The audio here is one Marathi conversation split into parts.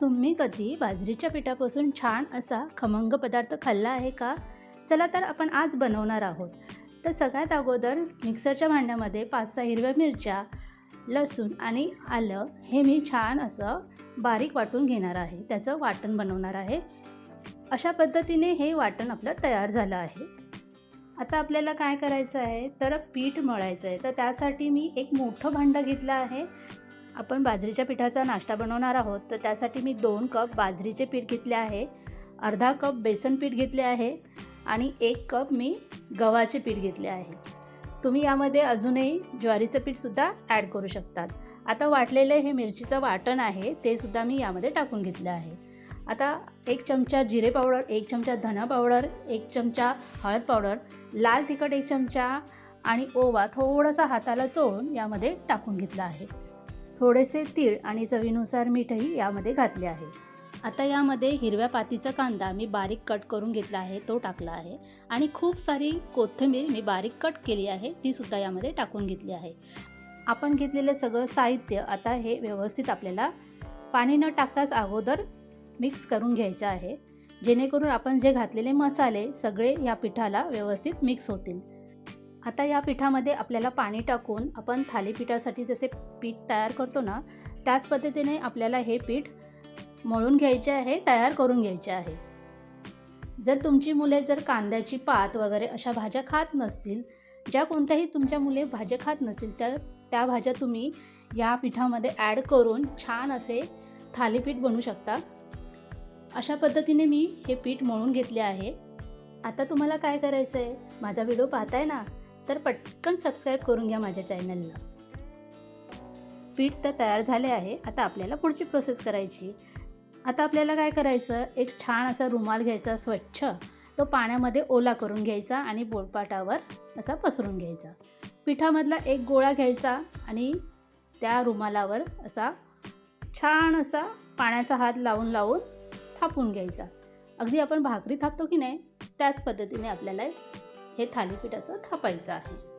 तुम्ही कधी बाजरीच्या पिठापासून छान असा खमंग पदार्थ खाल्ला आहे का? चला तर आपण आज बनवणार आहोत. तर सगळ्यात अगोदर मिक्सरच्या भांड्यामध्ये पाच सहा हिरव्या मिरच्या लसूण आणि आलं हे मी छान असं बारीक वाटून घेणार आहे. त्याचं वाटण बनवणार आहे. अशा पद्धतीने हे वाटण आपलं तयार झालं आहे. आता आपल्याला काय करायचं आहे? तर पीठ मळायचं आहे. तर त्यासाठी मी एक मोठं भांडं घेतलं आहे. आपण बाजरीच्या पिठाचा नाश्ता बनवणार आहोत तर त्यासाठी मी दोन कप बाजरीचे पीठ घेतले आहे अर्धा कप बेसन पीठ घेतले आहे आणि एक कप मी गव्हाचे पीठ घेतले आहे. तुम्ही यामध्ये अजूनही ज्वारीचं पीठसुद्धा ॲड करू शकतात. आता वाटलेलं हे मिरचीचं वाटण आहे ते सुद्धा मी यामध्ये टाकून घेतलं आहे. आता एक चमचा जिरे पावडर एक चमचा धना पावडर एक चमचा हळद पावडर लाल तिखट एक चमचा आणि ओवा थोडासा हाताला चोळून यामध्ये टाकून घेतला आहे. थोडेसे तीळ आणि चवीनुसार मीठही यामध्ये घातले आहे. आता यामध्ये हिरव्या पातीचा कांदा मी बारीक कट करून घेतला आहे तो टाकला आहे आणि खूप सारी कोथिंबीर मी बारीक कट केली आहे तीसुद्धा यामध्ये टाकून घेतली आहे. आपण घेतलेलं सगळं साहित्य आता हे व्यवस्थित आपल्याला पाणी न टाकताच अगोदर मिक्स करून घ्यायचं आहे. जेणेकरून आपण जे घातलेले मसाले सगळे या पिठाला व्यवस्थित मिक्स होतील. आता या पिठामध्ये आपल्याला पाणी टाकून आपण थालीपीठासाठी जसे पीठ तयार करतो ना त्याच पद्धतीने आपल्याला हे पीठ मळून घ्यायचे आहे तयार करून घ्यायचे आहे. जर तुमची मुले जर कांद्याची पात वगैरे अशा भाज्या खात नसतील ज्या कोणत्याही तुमच्या मुले भाज्या खात नसतील तर त्या भाज्या तुम्ही या पिठामध्ये ॲड करून छान असे थालीपीठ बनवू शकता. अशा पद्धतीने मी हे पीठ मळून घेतले आहे. आता तुम्हाला काय करायचं आहे माझा व्हिडिओ पाहताय ना? तर पटकन सबस्क्राईब करून घ्या माझ्या चॅनलला पीठ तर तयार झाले आहे. आता आपल्याला पुढची प्रोसेस करायची. आता आपल्याला काय करायचं? एक छान असा रुमाल घ्यायचा स्वच्छ. तो पाण्यामध्ये ओला करून घ्यायचा आणि बोलपाटावर असा पसरून घ्यायचा. पिठामधला एक गोळा घ्यायचा आणि त्या रुमालावर असा छान असा पाण्याचा हात लावून लावून थापून घ्यायचा. अगदी आपण भाकरी थापतो की नाही? त्याच पद्धतीने आपल्याला हे थालीपीठ असं थापायचं आहे.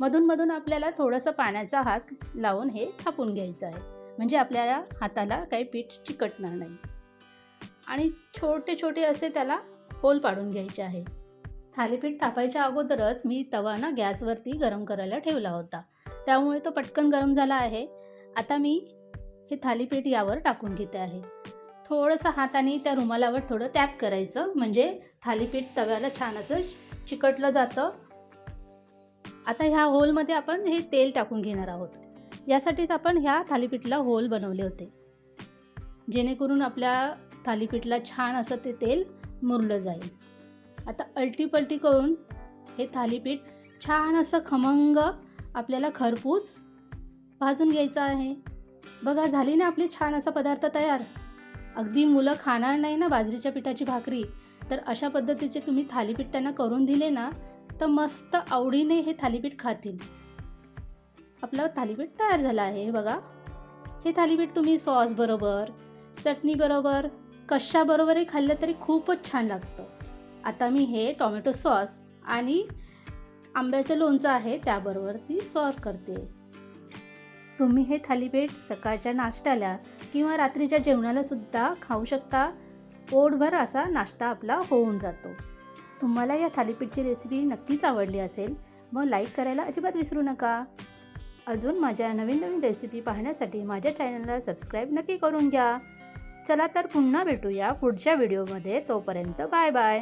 मधून मधून आपल्याला थोडंसं पाण्याचा हात लावून हे थापून घ्यायचं आहे. म्हणजे आपल्याला हाताला काही पीठ चिकटणार नाही. आणि छोटे छोटे असे त्याला होल पाडून घ्यायचे आहे. थालीपीठ थापायच्या अगोदरच मी तवा ना गॅसवरती गरम करायला ठेवला होता. त्यामुळे तो पटकन गरम झाला आहे. आता मी हे थालीपीठ यावर टाकून घेते आहे. थोडंसं हाताने त्या रुमालावर थोडं टॅप करायचं. म्हणजे थालीपीठ तव्याला छान असं चिकटलं जातं. आता ह्या होलमध्ये आपण हे तेल टाकून घेणार आहोत. यासाठीच आपण ह्या थालीपीठला होल बनवले होते. जेणेकरून आपल्या थालीपीठला छान असं ते तेल मुरलं जाईल. आता अल्टीपलटी करून हे थालीपीठ छान असं खमंग आपल्याला खरपूस भाजून घ्यायचं आहे. बघा झाली ना आपली छान असा पदार्थ तयार? अगदी मुलं खाणार नाही ना बाजरीच्या पिठाची भाकरी. तर अशा पद्धतीचे तुम्ही थालीपीठ त्यांना करून दिले ना तर मस्त आवडीने हे थालीपीठ खातील. आपलं थालीपीठ तयार झालं आहे हे बघा. हे थालीपीठ तुम्ही सॉसबरोबर चटणीबरोबर कशाबरोबरही खाल्लं तरी खूपच छान लागतं. आता मी हे टॉमॅटो सॉस आणि आंब्याचं लोणचं आहे त्याबरोबर ती सर्व करते. तुम्ही हे थालीपीठ सकाळच्या नाश्त्याला किंवा रात्रीच्या जेवणाला सुद्धा खाऊ शकता. पोटभर असा नाश्ता आपला होऊन जातो. तुम्हाला या थालीपीठची रेसिपी नक्कीच आवडली असेल मग लाईक करायला अजिबात विसरू नका. अजून माझ्या नवीन नवीन रेसिपी पाहण्यासाठी माझ्या चॅनलला सबस्क्राईब नक्की करून घ्या. चला तर पुन्हा भेटूया पुढच्या व्हिडिओमध्ये तोपर्यंत बाय बाय